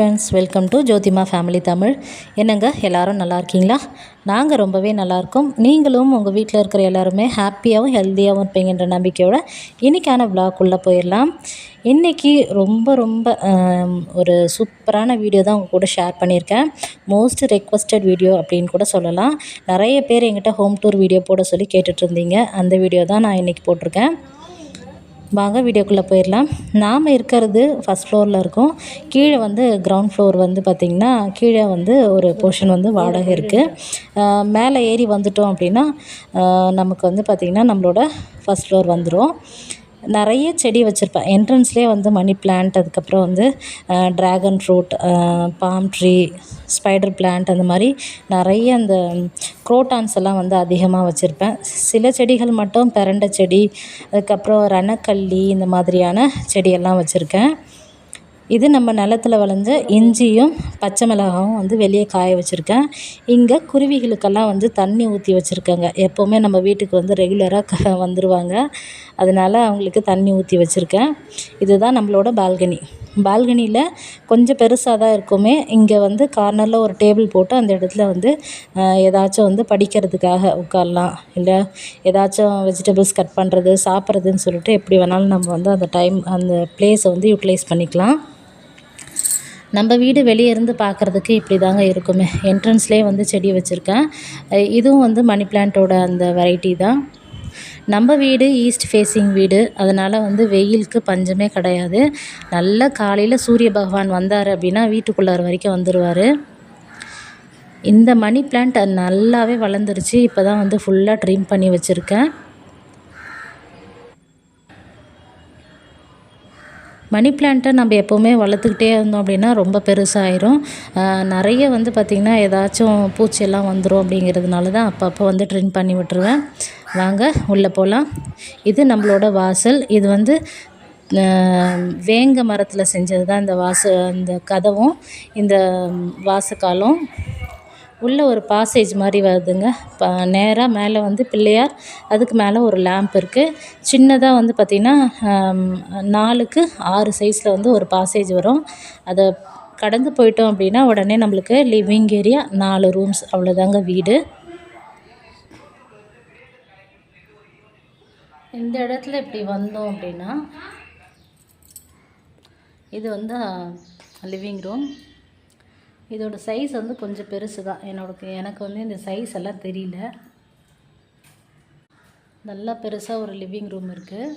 Friends welcome to Jothima family Tamil என்னங்க எல்லாரும் நல்லா இருக்கீங்களா? நாங்கள் ரொம்பவே நல்லாயிருக்கோம் நீங்களும் உங்கள் வீட்டில் இருக்கிற எல்லாருமே ஹாப்பியாகவும் ஹெல்த்தியாகவும் இருப்பீங்கன்ற நம்பிக்கையோட இன்றைக்கான விளாக்குள்ளே போயிடலாம். இன்றைக்கி ரொம்ப ரொம்ப ஒரு சூப்பரான வீடியோ தான் உங்கள் கூட ஷேர் பண்ணியிருக்கேன். மோஸ்ட் ரெக்வஸ்டட் வீடியோ அப்படின்னு கூட சொல்லலாம். நிறைய பேர் எங்கிட்ட ஹோம் டூர் வீடியோ போட சொல்லி கேட்டுட்ருந்தீங்க அந்த வீடியோ தான் நான் இன்றைக்கி போட்டிருக்கேன். வாங்க வீடியோக்குள்ளே போயிடலாம். நாம் இருக்கிறது ஃபஸ்ட் ஃப்ளோரில் இருக்கோம். கீழே வந்து கிரவுண்ட் ஃப்ளோர் வந்து பார்த்திங்கன்னா கீழே வந்து ஒரு போர்ஷன் வந்து வாடகை இருக்குது மேலே ஏறி வந்துட்டோம் அப்படின்னா நமக்கு வந்து பார்த்திங்கன்னா நம்மளோட ஃபஸ்ட் ஃப்ளோர் வந்துடும் நிறைய செடி வச்சுருப்பேன். என்ட்ரன்ஸ்லேயே வந்து மணி பிளான்ட் அதுக்கப்புறம் வந்து dragon fruit palm tree spider plant அந்த மாதிரி நிறைய அந்த குரோட்டான்ஸ் எல்லாம் வந்து அதிகமாக வச்சுருப்பேன். சில செடிகள் மட்டும் பெரண்டை செடி அதுக்கப்புறம் ரணக்கல்லி இந்த மாதிரியான செடியெல்லாம் வச்சுருக்கேன். இது நம்ம நிலத்துல விளைஞ்ச இஞ்சியும் பச்சை மிளகாவும் வந்து வெளியே காய வச்சுருக்கேன். இங்கே குருவிகளுக்கெல்லாம் வந்து தண்ணி ஊற்றி வச்சுருக்கேங்க. எப்போவுமே நம்ம வீட்டுக்கு வந்து ரெகுலராக க வந்துடுவாங்க அதனால் அவங்களுக்கு தண்ணி ஊற்றி வச்சுருக்கேன். இதுதான் நம்மளோட பால்கனி. பால்கனியில் கொஞ்சம் பெருசாக தான் இருக்குமே. இங்கே வந்து கார்னரில் ஒரு டேபிள் போட்டு அந்த இடத்துல வந்து ஏதாச்சும் வந்து படிக்கிறதுக்காக உட்காரலாம். இல்லை ஏதாச்சும் வெஜிடபிள்ஸ் கட் பண்ணுறது சாப்பிட்றதுன்னு சொல்லிட்டு எப்படி வேணாலும் நம்ம வந்து அந்த டைம் அந்த பிளேஸை வந்து யூட்டிலைஸ் பண்ணிக்கலாம். நம்ம வீடு வெளியே இருந்து பார்க்குறதுக்கு இப்படி தாங்க இருக்குமே. என்ட்ரன்ஸ்லேயே வந்து செடி வச்சுருக்கேன். இதுவும் வந்து மணி பிளான்ட்டோட அந்த வெரைட்டி தான். நம்ம வீடு ஈஸ்ட் ஃபேஸிங் வீடு. அதனால் வந்து வெயிலுக்கு பஞ்சமே கிடையாது. நல்ல காலையில் சூரிய பகவான் வந்தார் அப்படின்னா வீட்டுக்குள்ளார வரைக்கும் வந்துடுவார் இந்த மணி பிளான்ட் நல்லாவே வளர்ந்துருச்சு. இப்போ தான் வந்து ஃபுல்லாக ட்ரிம் பண்ணி வச்சுருக்கேன். மணி பிளான்ட்டை நம்ம எப்போவுமே வளர்த்துக்கிட்டே இருந்தோம் அப்படின்னா ரொம்ப பெருசாகிடும் நிறைய வந்து பார்த்திங்கன்னா ஏதாச்சும் பூச்சியெல்லாம் வந்துடும் அப்படிங்கிறதுனால தான் அப்பப்போ வந்து ட்ரிம் பண்ணி விட்டுருவேன். வாங்க உள்ளே போகலாம் இது நம்மளோட வாசல். இது வந்து வேங்க மரத்தில் செஞ்சது தான் இந்த வாச இந்த கதவும் இந்த வாசக்காலும். உள்ளே ஒரு பாசேஜ் மாதிரி வருதுங்க. ப நேராக மேலே வந்து பிள்ளையார் அதுக்கு மேலே ஒரு லேம்ப் இருக்குது சின்னதாக வந்து பார்த்திங்கன்னா நாலுக்கு ஆறு சைஸில் வந்து ஒரு பாசேஜ் வரும். அதை கடந்து போயிட்டோம் அப்படின்னா உடனே நம்மளுக்கு லிவிங் ஏரியா நாலு ரூம்ஸ் அவ்வளோதாங்க வீடு. இந்த இடத்துல இப்படி வந்தோம் அப்படின்னா இது வந்து லிவிங் ரூம் இதோட சைஸ் வந்து கொஞ்சம் பெருசு தான். என்னோட எனக்கு வந்து இந்த சைஸ் எல்லாம் தெரியல. நல்லா பெருசாக ஒரு லிவிங் ரூம் இருக்குது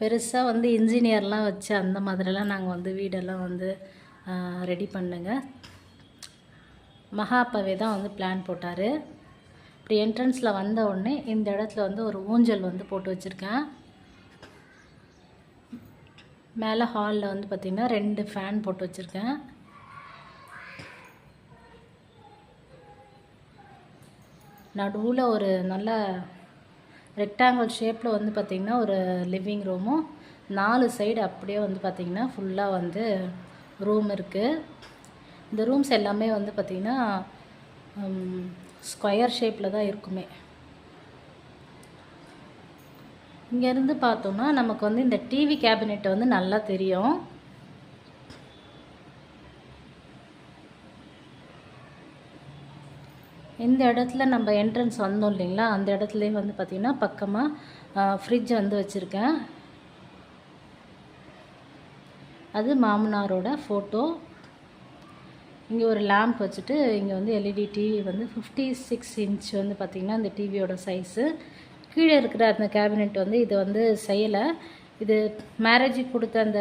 பெருசாக வந்து இன்ஜினியர்லாம் வச்சு அந்த மாதிரிலாம் நாங்கள் வந்து வீடெல்லாம் வந்து ரெடி பண்ணுங்க. மகாப்பவே தான் வந்து பிளான் போட்டார். இப்படி என்ட்ரன்ஸில் வந்த உடனே இந்த இடத்துல வந்து ஒரு ஊஞ்சல் வந்து போட்டு வச்சுருக்கேன். மேலே ஹாலில் வந்து பார்த்திங்கன்னா ரெண்டு ஃபேன் போட்டு வச்சுருக்கேன். நடுவில் ஒரு நல்ல ரெக்டாங்கிள் ஷேப்பில் வந்து பார்த்திங்கன்னா ஒரு லிவிங் ரூமும் நாலு சைடு அப்படியே வந்து பார்த்திங்கன்னா ஃபுல்லாக வந்து ரூம் இருக்குது இந்த ரூம்ஸ் எல்லாமே வந்து பார்த்திங்கன்னா ஸ்கொயர் ஷேப்பில் தான் இருக்குமே. இங்கேருந்து பார்த்தோம்னா நமக்கு வந்து இந்த டிவி கேபினெட் வந்து நல்லா தெரியும். இந்த இடத்துல நம்ம என்ட்ரன்ஸ் வந்தோம் இல்லைங்களா? அந்த இடத்துலையும் வந்து பார்த்திங்கன்னா பக்கமாக ஃப்ரிட்ஜ் வந்து வச்சுருக்கேன். அது மாமனாரோட ஃபோட்டோ இங்கே ஒரு லேம்ப் வச்சுட்டு இங்கே வந்து எல்இடி டிவி வந்து ஃபிஃப்டி சிக்ஸ் இன்ச் வந்து பார்த்திங்கன்னா இந்த டிவியோட சைஸு கீழே இருக்கிற அந்த கேபினெட் வந்து இது வந்து செய்யலை. இது மேரேஜுக்கு கொடுத்த அந்த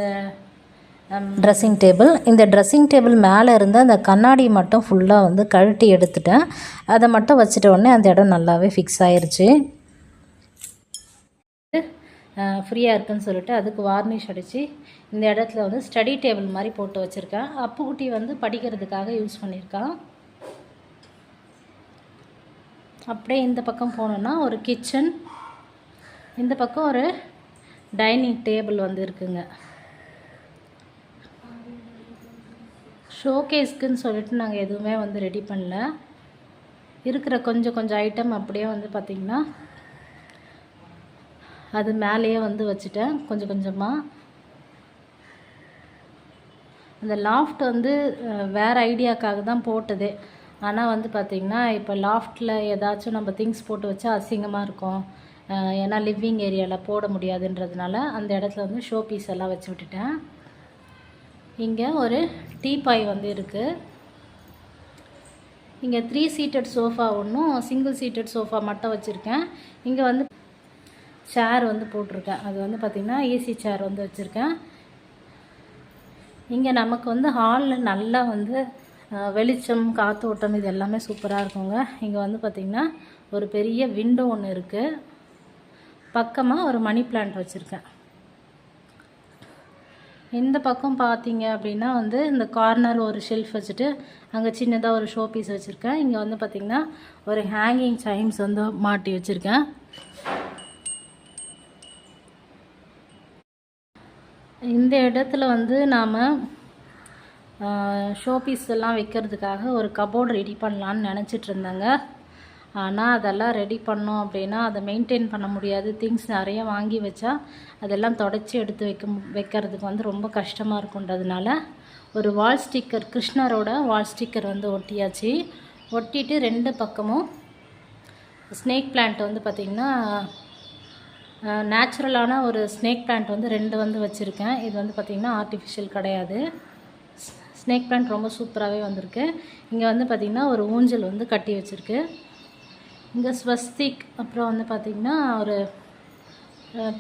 ட்ரெஸ்ஸிங் டேபிள் இந்த ட்ரெஸ்ஸிங் டேபிள் மேலே இருந்த அந்த கண்ணாடி மட்டும் ஃபுல்லாக வந்து கழட்டி எடுத்துட்டேன். அதை மட்டும் வச்சுட்ட உடனே அந்த இடம் நல்லாவே ஃபிக்ஸ் ஆயிருச்சு. ஃப்ரீயாக இருக்குன்னு சொல்லிட்டு அதுக்கு வார்னிஷ் அடித்து இந்த இடத்துல வந்து ஸ்டடி டேபிள் மாதிரி போட்டு வச்சுருக்கேன். அப்புக்குட்டி வந்து படிக்கிறதுக்காக யூஸ் பண்ணியிருக்கான். அப்படியே இந்த பக்கம் போனோன்னா ஒரு கிச்சன் இந்த பக்கம் ஒரு டைனிங் டேபிள் வந்து இருக்குங்க. ஷோகேஸ்க்குன்னு சொல்லிட்டு நாங்கள் எதுவுமே வந்து ரெடி பண்ணல. இருக்கிற கொஞ்சம் கொஞ்சம் ஐட்டம் அப்படியே வந்து பார்த்திங்கன்னா அது மேலேயே வந்து வச்சுட்டேன் கொஞ்சம் கொஞ்சமாக அந்த லாஃப்ட் வந்து வேறு ஐடியாக்காக தான் போட்டது. ஆனால் வந்து பார்த்திங்கன்னா இப்போ லாஃப்ட்டில் ஏதாச்சும் நம்ம திங்ஸ் போட்டு வச்சா அசிங்கமாக இருக்கும். ஏன்னா லிவிங் ஏரியாவில் போட முடியாதுன்றதுனால அந்த இடத்துல வந்து ஷோ பீஸ் எல்லாம் வச்சு விட்டுட்டேன். இங்கே ஒரு டீபாய் வந்து இருக்குது இங்கே த்ரீ சீட்டட் சோஃபா ஒன்றும் சிங்கிள் சீட்டட் சோஃபா மட்டும் வச்சுருக்கேன். இங்கே வந்து சேர் வந்து போட்டிருக்கேன். அது வந்து பார்த்திங்கன்னா ஏசி சேர் வந்து வச்சுருக்கேன். இங்கே நமக்கு வந்து ஹாலில் நல்லா வந்து வெளிச்சம் காத்தோட்டம் இது எல்லாமே சூப்பராக இருக்குங்க. இங்கே வந்து பார்த்திங்கன்னா ஒரு பெரிய விண்டோ ஒன்று இருக்குது பக்கமாக ஒரு மணி பிளான்ட் வச்சுருக்கேன். இந்த பக்கம் பார்த்தீங்க அப்படின்னா வந்து இந்த கார்னர் ஒரு ஷெல்ஃப் வச்சுட்டு அங்கே சின்னதாக ஒரு ஷோ பீஸ் வச்சுருக்கேன். இங்கே வந்து பார்த்திங்கன்னா ஒரு ஹேங்கிங் சைம்ஸ் வந்து மாட்டி வச்சுருக்கேன். இந்த இடத்துல வந்து நாம் ஷோ பீஸ் எல்லாம் வைக்கிறதுக்காக ஒரு கபோர்டு ரெடி பண்ணலான்னு நினச்சிட்டு இருந்தேங்க. ஆனால் அதெல்லாம் ரெடி பண்ணோம் அப்படின்னா அதை மெயின்டைன் பண்ண முடியாது. திங்ஸ் நிறைய வாங்கி வச்சா அதெல்லாம் தொடச்சி எடுத்து வைக்க வைக்கிறதுக்கு வந்து ரொம்ப கஷ்டமாக இருக்குன்றதுனால ஒரு வால் ஸ்டிக்கர் கிருஷ்ணரோட வால் ஸ்டிக்கர் வந்து ஒட்டியாச்சு. ஒட்டிட்டு ரெண்டு பக்கமும் ஸ்னேக் பிளான்ட் வந்து பார்த்திங்கன்னா நேச்சுரலான ஒரு ஸ்னேக் பிளான்ட் வந்து ரெண்டு வந்து வச்சுருக்கேன். இது வந்து பார்த்திங்கன்னா ஆர்டிஃபிஷியல் கிடையாது. ஸ்னேக் பிளான்ட் ரொம்ப சூப்பராகவே வந்திருக்கு. இங்கே வந்து பார்த்திங்கன்னா ஒரு ஊஞ்சல் வந்து கட்டி வச்சுருக்கு. இங்கே ஸ்வஸ்திக் அப்புறம் வந்து பார்த்திங்கன்னா ஒரு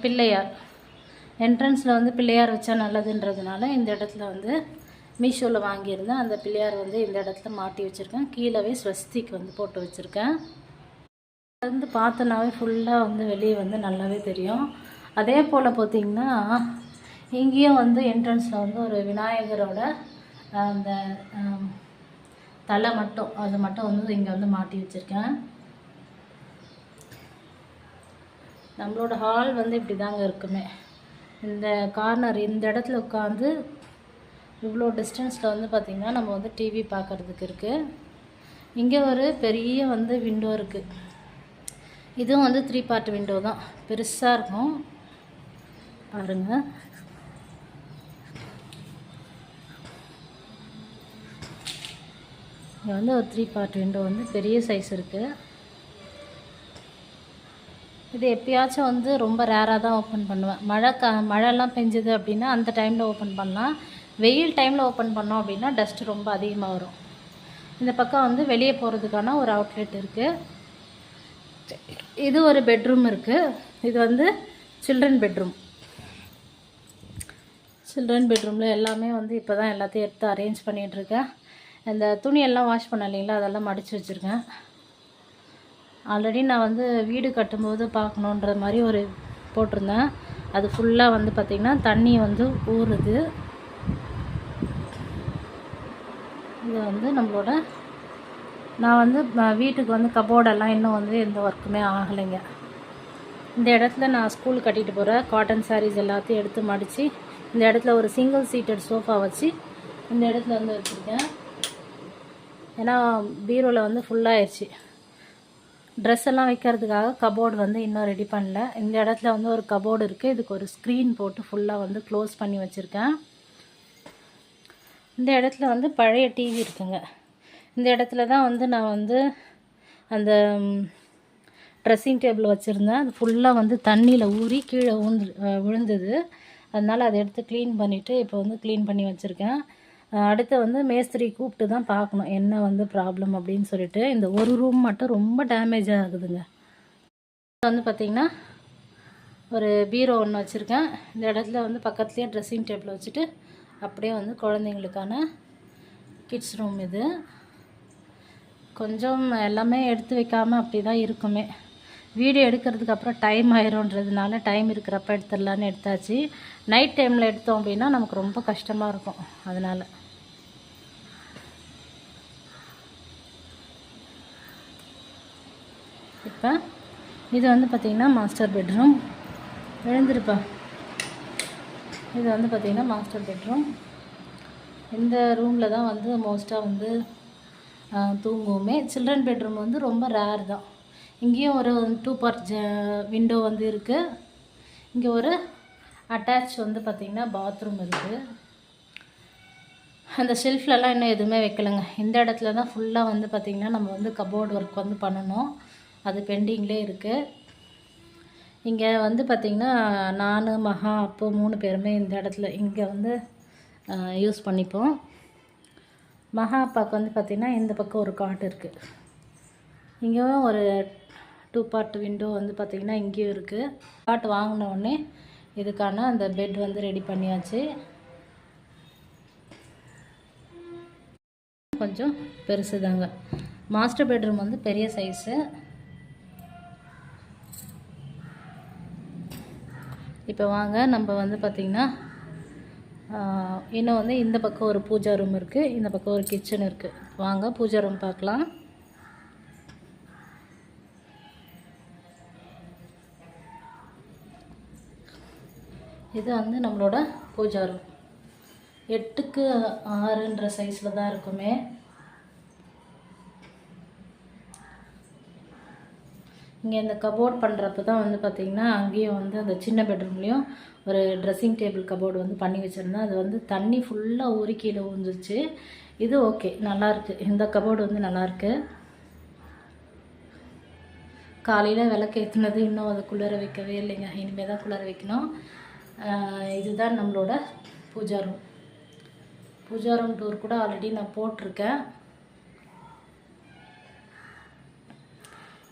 பிள்ளையார். என்ட்ரன்ஸில் வந்து பிள்ளையார் வச்சா நல்லதுன்றதுனால இந்த இடத்துல வந்து மீஷோவில் வாங்கியிருந்தேன். அந்த பிள்ளையார் வந்து இந்த இடத்துல மாட்டி வச்சுருக்கேன். கீழவே ஸ்வஸ்திக் வந்து போட்டு வச்சுருக்கேன். வந்து பார்த்தோன்னாவே ஃபுல்லாக வந்து வெளியே வந்து நல்லாவே தெரியும். அதே போல் பார்த்தீங்கன்னா இங்கேயும் வந்து என்ட்ரன்ஸில் வந்து ஒரு விநாயகரோட அந்த தலை மட்டும் அது மட்டும் வந்து இங்கே வந்து மாட்டி வச்சுருக்கேன். நம்மளோட ஹால் வந்து இப்படி தாங்க இருக்குமே. இந்த கார்னர் இந்த இடத்துல உட்காந்து இவ்வளோ டிஸ்டன்ஸில் வந்து பார்த்திங்கன்னா நம்ம வந்து டிவி பார்க்குறதுக்கு இருக்குது இங்கே ஒரு பெரிய வந்து விண்டோ இருக்குது இதுவும் வந்து த்ரீ பார்ட் விண்டோ தான். பெருசாக இருக்கும். பாருங்கள் இங்கே வந்து ஒரு த்ரீ பார்ட் விண்டோ வந்து பெரிய சைஸ் இருக்குது இது எப்பயாச்சும் வந்து ரொம்ப ரேராக தான் ஓப்பன் பண்ணுவேன். மழை கா மழைலாம் பெஞ்சுது அப்படின்னா அந்த டைமில் ஓப்பன் பண்ணலாம். வெயில் டைமில் ஓப்பன் பண்ணோம் அப்படின்னா டஸ்ட் ரொம்ப அதிகமாக வரும். இந்த பக்கம் வந்து வெளியே போகிறதுக்கான ஒரு அவுட்லெட் இருக்குது இது ஒரு பெட்ரூம் இருக்குது இது வந்து சில்ட்ரன் பெட்ரூம் சில்ட்ரன் பெட்ரூமில் எல்லாமே வந்து இப்போ தான் எல்லாத்தையும் எடுத்து அரேஞ்ச் பண்ணிகிட்ருக்கேன் இந்த துணியெல்லாம் வாஷ் பண்ண இல்லைங்களா அதெல்லாம் மடித்து வச்சுருக்கேன். ஆல்ரெடி நான் வந்து வீடு கட்டும்போது பார்க்கணுன்ற மாதிரி ஒரு போட்டிருந்தேன். அது ஃபுல்லாக வந்து பார்த்திங்கன்னா தண்ணி வந்து ஊறுது. இது வந்து நம்மளோட நான் வந்து வீட்டுக்கு வந்து கபோர்டெல்லாம் இன்னும் வந்து எந்த ஒர்க்குமே ஆகலைங்க. இந்த இடத்துல நான் ஸ்கூல் கட்டிட்டு போகிற காட்டன் சாரீஸ் எல்லாத்தையும் எடுத்து மடித்து இந்த இடத்துல ஒரு சிங்கிள் சீட்டட் சோஃபா வச்சு இந்த இடத்துல வந்து வச்சுருக்கேன். ஏன்னா பீரோவில் வந்து ஃபுல்லாகிடுச்சு ட்ரெஸ் எல்லாம் வைக்கிறதுக்காக கபோர்டு வந்து இன்னும் ரெடி பண்ணல. இந்த இடத்துல வந்து ஒரு கபோர்டு இருக்குது இதுக்கு ஒரு ஸ்க்ரீன் போட்டு ஃபுல்லாக வந்து க்ளோஸ் பண்ணி வச்சுருக்கேன். இந்த இடத்துல வந்து பழைய டிவி இருக்குங்க. இந்த இடத்துல தான் வந்து நான் வந்து அந்த ட்ரெஸ்ஸிங் டேபிள் வச்சுருந்தேன். அது ஃபுல்லாக வந்து தண்ணியில் ஊறி கீழே ஊந்து விழுந்தது. அதனால் அதை எடுத்து க்ளீன் பண்ணிவிட்டு இப்போ வந்து க்ளீன் பண்ணி வச்சுருக்கேன். அடுத்து வந்து மேஸ்திரி கூப்பிட்டு தான் பார்க்கணும். என்ன வந்து ப்ராப்ளம் அப்படின்னு சொல்லிட்டு இந்த ஒரு ரூம் மட்டும் ரொம்ப டேமேஜ் ஆகுதுங்க வந்து பார்த்திங்கன்னா ஒரு பீரோ ஒன்று வச்சுருக்கேன். இந்த இடத்துல வந்து பக்கத்துலேயே ட்ரெஸ்ஸிங் டேபிள் வச்சுட்டு அப்படியே வந்து குழந்தைங்களுக்கான கிட்ஸ் ரூம் இது. கொஞ்சம் எல்லாமே எடுத்து வைக்காமல் அப்படி தான் இருக்குமே. வீடியோ எடுக்கிறதுக்கு அப்புறம் டைம் ஆயிரும்ன்றதுனால டைம் இருக்கிறப்ப எடுத்துடலான்னு எடுத்தாச்சு. நைட் டைமில் எடுத்தோம் அப்படின்னா நமக்கு ரொம்ப கஷ்டமாக இருக்கும். அதனால் இப்போ இது வந்து பார்த்திங்கன்னா மாஸ்டர் பெட்ரூம் எழுந்திருப்பா. இது வந்து பார்த்திங்கன்னா மாஸ்டர் பெட்ரூம் இந்த ரூமில் தான் வந்து மோஸ்ட்டாக வந்து தூங்குவோமே. சில்ட்ரன் பெட்ரூம் வந்து ரொம்ப ரேர் தான். இங்கேயும் ஒரு டூ பார்ட் விண்டோ வந்து இருக்குது இங்கே ஒரு அட்டாச் வந்து பார்த்திங்கன்னா பாத்ரூம் இருக்குது அந்த ஷெல்ஃப்லலாம் இன்னும் எதுவுமே வைக்கலைங்க. இந்த இடத்துல தான் ஃபுல்லாக வந்து பார்த்திங்கன்னா நம்ம வந்து கபோர்டு ஒர்க் வந்து பண்ணணும். அது பெண்டிங்லே இருக்குது இங்கே வந்து பார்த்திங்கன்னா நான் மகா அப்போ மூணு பேருமே இந்த இடத்துல இங்கே வந்து யூஸ் பண்ணிப்போம். மகா அப்பாவுக்கு வந்து பார்த்திங்கன்னா இந்த பக்கம் ஒரு காட் இருக்குது இங்கேயும் ஒரு டூ பார்ட் விண்டோ வந்து பார்த்திங்கன்னா இங்கேயும் இருக்குது காட் வாங்கினோடனே இதுக்கான அந்த பெட் வந்து ரெடி பண்ணியாச்சு. கொஞ்சம் பெருசு தாங்க மாஸ்டர் பெட்ரூம் வந்து பெரிய சைஸு இப்போ வாங்க நம்ம வந்து பார்த்திங்கன்னா இன்னும் வந்து இந்த பக்கம் ஒரு பூஜா ரூம் இருக்குது இந்த பக்கம் ஒரு கிச்சன் இருக்குது வாங்க பூஜா ரூம் பார்க்கலாம். இது வந்து நம்மளோட பூஜா ரூம் எட்டுக்கு ஆறுன்ற சைஸில் தான் இருக்குமே. இங்கே இந்த கபோர்ட் பண்ணுறப்ப தான் வந்து பார்த்திங்கன்னா அங்கேயும் வந்து அந்த சின்ன பெட்ரூம்லேயும் ஒரு ட்ரெஸ்ஸிங் டேபிள் கபோர்டு வந்து பண்ணி வச்சுருந்தேன். அது வந்து தண்ணி ஃபுல்லாக ஊறி கீழே இது ஓகே நல்லாயிருக்கு இந்த கபோர்டு வந்து நல்லாயிருக்கு காலையில் விளக்கு ஏற்றுனது இன்னும் அதை குளிர வைக்கவே இல்லைங்க. இனிமேல் தான் குளிர வைக்கணும். இதுதான் நம்மளோட puja room puja room tour கூட ஆல்ரெடி நான் போட்டிருக்கேன்.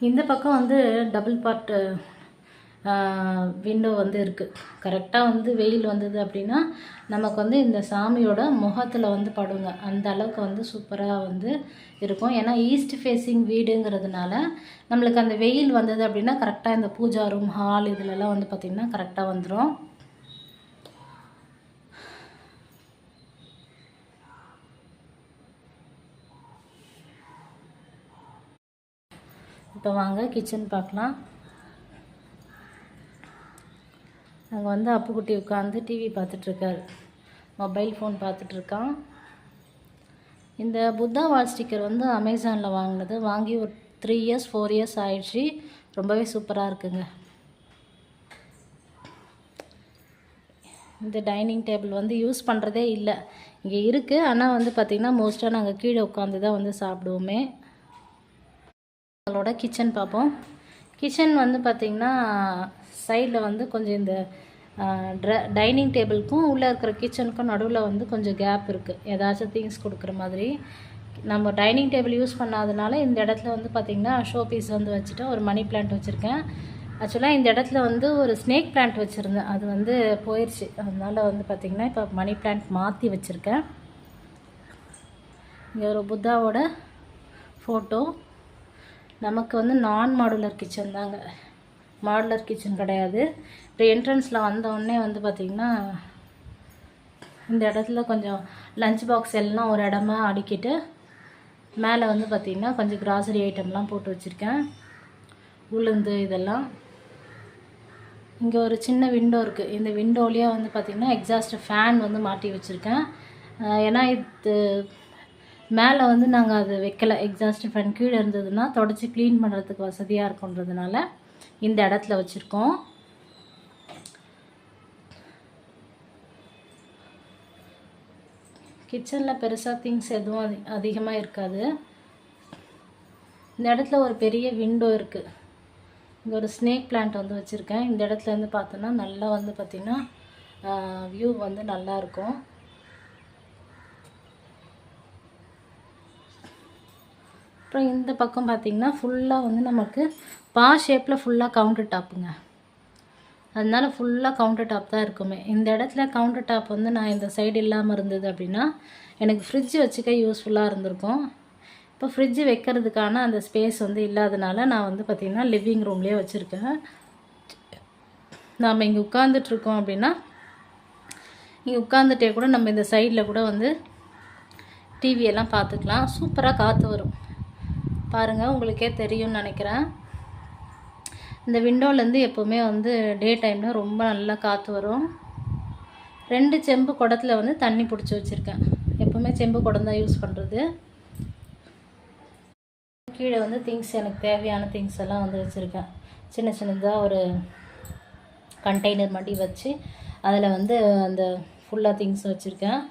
இந்த பக்கம் வந்து டபுள் பார்ட்டு விண்டோ வந்து இருக்குது கரெக்டாக வந்து வெயில் வந்தது அப்படின்னா நமக்கு வந்து இந்த சாமியோட முகத்தில் வந்து படுங்க. அந்த அளவுக்கு வந்து சூப்பராக வந்து இருக்கும். ஏன்னா ஈஸ்ட் ஃபேஸிங் வீடுங்கிறதுனால நம்மளுக்கு அந்த வெயில் வந்தது அப்படின்னா கரெக்டாக இந்த பூஜா ரூம் ஹால் இதிலலாம் வந்து பார்த்திங்கன்னா கரெக்டாக வந்துடும் இப்போ வாங்க கிச்சன் பார்க்கலாம். அங்கே வந்து அப்புக்குட்டி உட்காந்து டிவி பார்த்துட்ருக்கார். மொபைல் ஃபோன் பார்த்துட்ருக்கான். இந்த புத்தா வால் ஸ்டிக்கர் வந்து அமேசானில் வாங்கினது. வாங்கி ஒரு த்ரீ இயர்ஸ் ஃபோர் இயர்ஸ் ஆயிடுச்சு. ரொம்பவே சூப்பராக இருக்குங்க. இந்த டைனிங் டேபிள் வந்து யூஸ் பண்ணுறதே இல்லை. இங்கே இருக்குது ஆனால் வந்து பார்த்திங்கன்னா மோஸ்ட்டாக நாங்கள் கீழே உட்காந்து தான் வந்து சாப்பிடுவோமே. நம்மளோட கிச்சன் பார்ப்போம். கிச்சன் வந்து பார்த்திங்கன்னா சைடில் வந்து கொஞ்சம் இந்த ட்ர டைனிங் டேபிளுக்கும் உள்ளே இருக்கிற கிச்சனுக்கும் நடுவில் வந்து கொஞ்சம் கேப் இருக்குது ஏதாச்சும் திங்ஸ் கொடுக்குற மாதிரி. நம்ம டைனிங் டேபிள் யூஸ் பண்ணாதனால இந்த இடத்துல வந்து பார்த்திங்கன்னா ஷோ பீஸ் வந்து வச்சுட்டு ஒரு மணி பிளான்ட் வச்சுருக்கேன். ஆக்சுவலாக இந்த இடத்துல வந்து ஒரு ஸ்னேக் பிளான்ட் வச்சுருந்தேன். அது வந்து போயிடுச்சு அதனால் வந்து பார்த்திங்கன்னா இப்போ மணி பிளான்ட் மாற்றி வச்சுருக்கேன். இங்கே ஒரு புத்தாவோட ஃபோட்டோ நமக்கு வந்து நான் மாடுலர் கிச்சன் தாங்க. மாடுலர் கிச்சன் கிடையாது. இப்போ என்ட்ரன்ஸில் வந்தோடனே வந்து பார்த்திங்கன்னா இந்த இடத்துல கொஞ்சம் லஞ்ச் பாக்ஸ் எல்லாம் ஒரு இடமா அடுக்கிட்டு மேலே வந்து பார்த்திங்கன்னா கொஞ்சம் கிராசரி ஐட்டம்லாம் போட்டு வச்சுருக்கேன். உளுந்து இதெல்லாம். இங்கே ஒரு சின்ன விண்டோ இருக்குது இந்த விண்டோலேயே வந்து பார்த்திங்கன்னா எக்ஸாஸ்ட் ஃபேன் வந்து மாட்டி வச்சுருக்கேன். ஏன்னா இது மேலே வந்து நாங்கள் அது வைக்கலை. எக்ஸாஸ்ட் ஃபேன் கீழே இருந்ததுன்னா தொடச்சி க்ளீன் பண்ணுறதுக்கு வசதியாக இருக்குன்றதுனால இந்த இடத்துல வச்சுருக்கோம். கிச்சனில் பெருசாக திங்ஸ் எதுவும் அதி அதிகமாக இருக்காது. இந்த இடத்துல ஒரு பெரிய விண்டோ இருக்குது இங்கே ஒரு ஸ்னேக் பிளான்ட் வந்து வச்சுருக்கேன். இந்த இடத்துல இருந்து பார்த்தோன்னா நல்லா வந்து பார்த்திங்கன்னா வியூ வந்து நல்லாயிருக்கும் அப்புறம் இந்த பக்கம் பார்த்திங்கன்னா ஃபுல்லாக வந்து நமக்கு பா ஷேப்பில் ஃபுல்லாக கவுண்டர் டாப்புங்க அதனால் ஃபுல்லாக கவுண்டர் டாப் தான் இருக்குமே. இந்த இடத்துல கவுண்டர் டாப் வந்து நான் இந்த சைடு இல்லாமல் இருந்தது அப்படின்னா எனக்கு ஃப்ரிட்ஜ் வச்சுக்க யூஸ்ஃபுல்லாக இருந்திருக்கும். இப்போ ஃப்ரிட்ஜு வைக்கிறதுக்கான அந்த ஸ்பேஸ் வந்து இல்லாதனால நான் வந்து பார்த்திங்கன்னா லிவிங் ரூம்லேயே வச்சுருக்கேன். நாம் இங்கே உட்காந்துட்ருக்கோம் அப்படின்னா இங்கே உட்காந்துட்டே கூட நம்ம இந்த சைடில் கூட வந்து டிவியெல்லாம் பார்த்துக்கலாம். சூப்பராக காற்று வரும். பாருங்கள் உங்களுக்கே தெரியும்னு நினைக்கிறேன். இந்த விண்டோலேருந்து எப்போவுமே வந்து டே டைமில் ரொம்ப நல்லா காற்று வரும். ரெண்டு செம்பு குடத்தில் வந்து தண்ணி பிடிச்சி வச்சுருக்கேன். எப்போவுமே செம்பு குடம் தான் யூஸ் பண்ணுறது கீழே வந்து திங்ஸ் எனக்கு தேவையான திங்ஸ் எல்லாம் வந்து வச்சுருக்கேன். சின்ன சின்னதாக ஒரு கண்டெய்னர் மாட்டி வச்சு அதில் வந்து அந்த ஃபுல்லாக திங்ஸ் வச்சுருக்கேன்.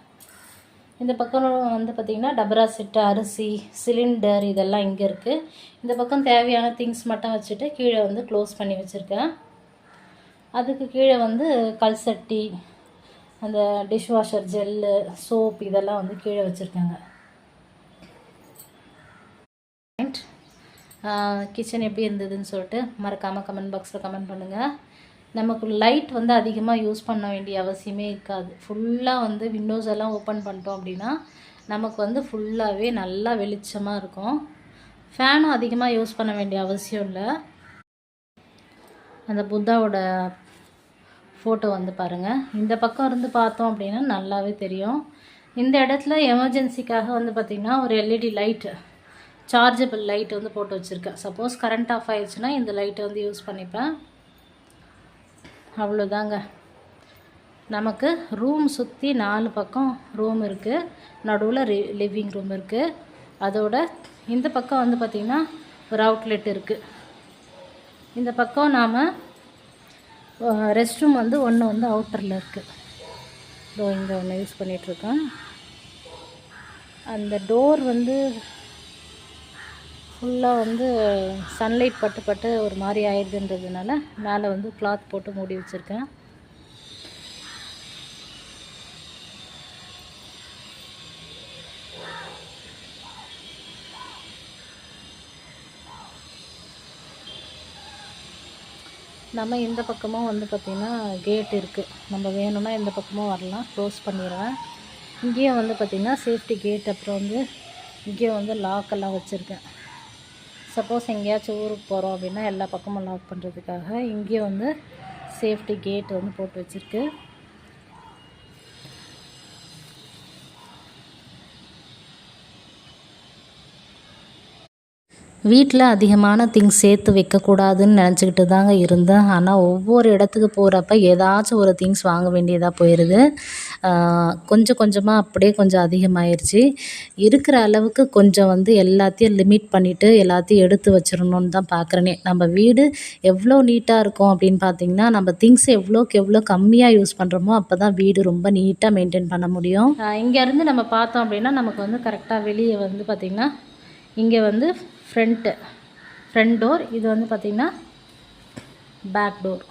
இந்த பக்கம் வந்து பார்த்திங்கன்னா டபரா செட்டு அரிசி சிலிண்டர் இதெல்லாம் இங்கே இருக்குது இந்த பக்கம் தேவையான திங்ஸ் மட்டும் வச்சுட்டு கீழே வந்து க்ளோஸ் பண்ணி வச்சுருக்கேன். அதுக்கு கீழே வந்து கல் சட்டி அந்த டிஷ்வாஷர் ஜெல்லு சோப் இதெல்லாம் வந்து கீழே வச்சுருக்காங்க. கிச்சன் எப்படி இருந்ததுன்னு சொல்லிட்டு மறக்காமல் கமெண்ட் பாக்ஸில் கமெண்ட் பண்ணுங்கள் நமக்கு லைட் வந்து அதிகமாக யூஸ் பண்ண வேண்டிய அவசியமே இருக்காது. ஃபுல்லாக வந்து விண்டோஸ் எல்லாம் ஓப்பன் பண்ணிட்டோம் அப்படின்னா நமக்கு வந்து ஃபுல்லாகவே நல்லா வெளிச்சமாக இருக்கும். ஃபேனும் அதிகமாக யூஸ் பண்ண வேண்டிய அவசியம் இல்லை. அந்த புத்தாவோட ஃபோட்டோ வந்து பாருங்கள் இந்த பக்கம் இருந்து பார்த்தோம் அப்படின்னா நல்லாவே தெரியும். இந்த இடத்துல எமர்ஜென்சிக்காக வந்து பார்த்திங்கன்னா ஒரு எல்இடி லைட்டு சார்ஜபிள் லைட் வந்து போட்டு வச்சுருக்கேன். சப்போஸ் கரண்ட் ஆஃப் ஆயிடுச்சுன்னா இந்த லைட்டை வந்து யூஸ் பண்ணிப்பேன். அவ்வளோதாங்க. நமக்கு ரூம் சுற்றி நாலு பக்கம் ரூம் இருக்குது நடுவில் ரி லிவிங் ரூம் இருக்குது அதோட இந்த பக்கம் வந்து பார்த்திங்கன்னா ஒரு அவுட்லெட் இருக்குது இந்த பக்கம் நாம் ரெஸ்ட் ரூம் வந்து ஒன்று வந்து அவுட்டரில் இருக்குது இதோ இங்கே ஒன்று யூஸ் பண்ணிகிட்ருக்கேன் அந்த டோர் வந்து ஃபுல்லாக வந்து சன்லைட் பட்டு பட்டு ஒரு மாதிரி ஆயிடுதுன்றதுனால மேலே வந்து கிளாத் போட்டு மூடி வச்சுருக்கேன். நம்ம இந்த பக்கமும் வந்து பார்த்திங்கன்னா கேட் இருக்குது நம்ம வேணும்னா இந்த பக்கமும் வரலாம். க்ளோஸ் பண்ணிடுவேன் இங்கேயும் வந்து பார்த்திங்கன்னா சேஃப்டி கேட் அப்புறம் வந்து இங்கேயும் வந்து லாக்கெல்லாம் வச்சுருக்கேன். சப்போஸ் எங்கேயாச்சும் ஊருக்கு போகிறோம் அப்படின்னா எல்லா பக்கமும் லாக் பண்ணுறதுக்காக இங்கேயும் வந்து சேஃப்டி கேட் வந்து போட்டு வச்சுருக்கு. வீட்டில் அதிகமான திங்ஸ் சேர்த்து வைக்கக்கூடாதுன்னு நினச்சிக்கிட்டு தாங்க இருந்தேன். ஆனால் ஒவ்வொரு இடத்துக்கு போகிறப்ப ஏதாச்சும் ஒரு திங்ஸ் வாங்க வேண்டியதாக போயிடுது கொஞ்சம் கொஞ்சமாக அப்படியே கொஞ்சம் அதிகமாயிருச்சு. இருக்கிற அளவுக்கு கொஞ்சம் வந்து எல்லாத்தையும் லிமிட் பண்ணிவிட்டு எல்லாத்தையும் எடுத்து வச்சிடணுன்னு தான் பார்க்குறேனே நம்ம வீடு எவ்வளோ நீட்டாக இருக்கும் அப்படின்னு பார்த்தீங்கன்னா நம்ம திங்ஸ் எவ்வளோக்கு எவ்வளோ கம்மியாக யூஸ் பண்ணுறோமோ அப்போ தான் வீடு ரொம்ப நீட்டாக மெயின்டைன் பண்ண முடியும். இங்கேருந்து நம்ம பார்த்தோம் அப்படின்னா நமக்கு வந்து கரெக்டாக வெளியே வந்து பார்த்திங்கன்னா இங்கே வந்து ஃப்ரண்ட்டு ஃப்ரண்ட் டோர் இது வந்து பார்த்திங்கன்னா பேக் டோர்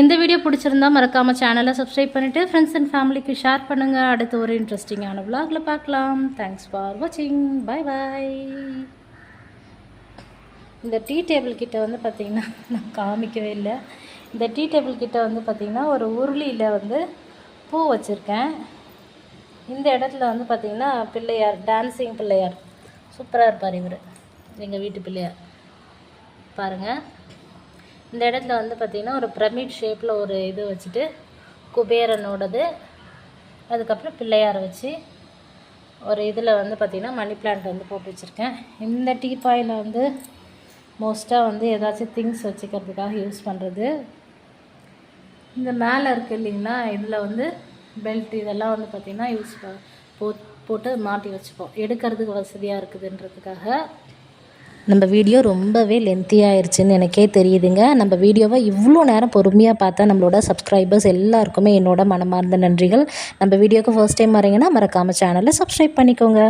இந்த வீடியோ பிடிச்சிருந்தா மறக்காமல் சேனலை சப்ஸ்கிரைப் பண்ணிவிட்டு ஃப்ரெண்ட்ஸ் அண்ட் ஃபேமிலிக்கு ஷேர் பண்ணுங்கள் அடுத்து ஒரு இன்ட்ரெஸ்டிங்கான விலாகில் பார்க்கலாம். தேங்க்ஸ் ஃபார் வாட்சிங் பை பாய் இந்த டீ டேபிள் கிட்ட வந்து பார்த்திங்கன்னா நான் காமிக்கவே இல்லை. இந்த டீ டேபிள் கிட்ட வந்து பார்த்திங்கன்னா ஒரு உருளியில் வந்து பூ வச்சுருக்கேன். இந்த இடத்துல வந்து பார்த்திங்கன்னா பிள்ளையார் டான்ஸிங் பிள்ளையார். சூப்பராக இருப்பார் இவர். எங்கள் வீட்டு பிள்ளையார். பாருங்கள் இந்த இடத்துல வந்து பார்த்திங்கன்னா ஒரு பிரமிட் ஷேப்பில் ஒரு இது வச்சுட்டு குபேரனோடது அதுக்கப்புறம் பிள்ளையாரை வச்சு ஒரு இதில் வந்து பார்த்திங்கன்னா மணி பிளான்ட் வந்து போட்டு வச்சுருக்கேன். இந்த டீ பாயில் வந்து மோஸ்ட்டாக வந்து ஏதாச்சும் திங்ஸ் வச்சுக்கிறதுக்காக யூஸ் பண்ணுறது இந்த மேலே இருக்குது இல்லைங்களா இதில் வந்து பெல்ட் இதெல்லாம் வந்து பார்த்திங்கன்னா யூஸ் போ போட்டு மாட்டி வச்சுப்போம். எடுக்கிறதுக்கு வசதியாக இருக்குதுன்றதுக்காக. நம்ம வீடியோ ரொம்பவே லென்த்தியாயிருச்சுன்னு எனக்கே தெரியுதுங்க. நம்ம வீடியோவை இவ்வளோ நேரம் பொறுமையாக பார்த்தா நம்மளோட சப்ஸ்கிரைபர்ஸ் எல்லாருக்குமே என்னோட மனமார்ந்த நன்றிகள். நம்ம வீடியோக்கு ஃபர்ஸ்ட் டைம் வரீங்கன்னா மறக்காமல் சேனலை சப்ஸ்கிரைப் பண்ணிக்கோங்க.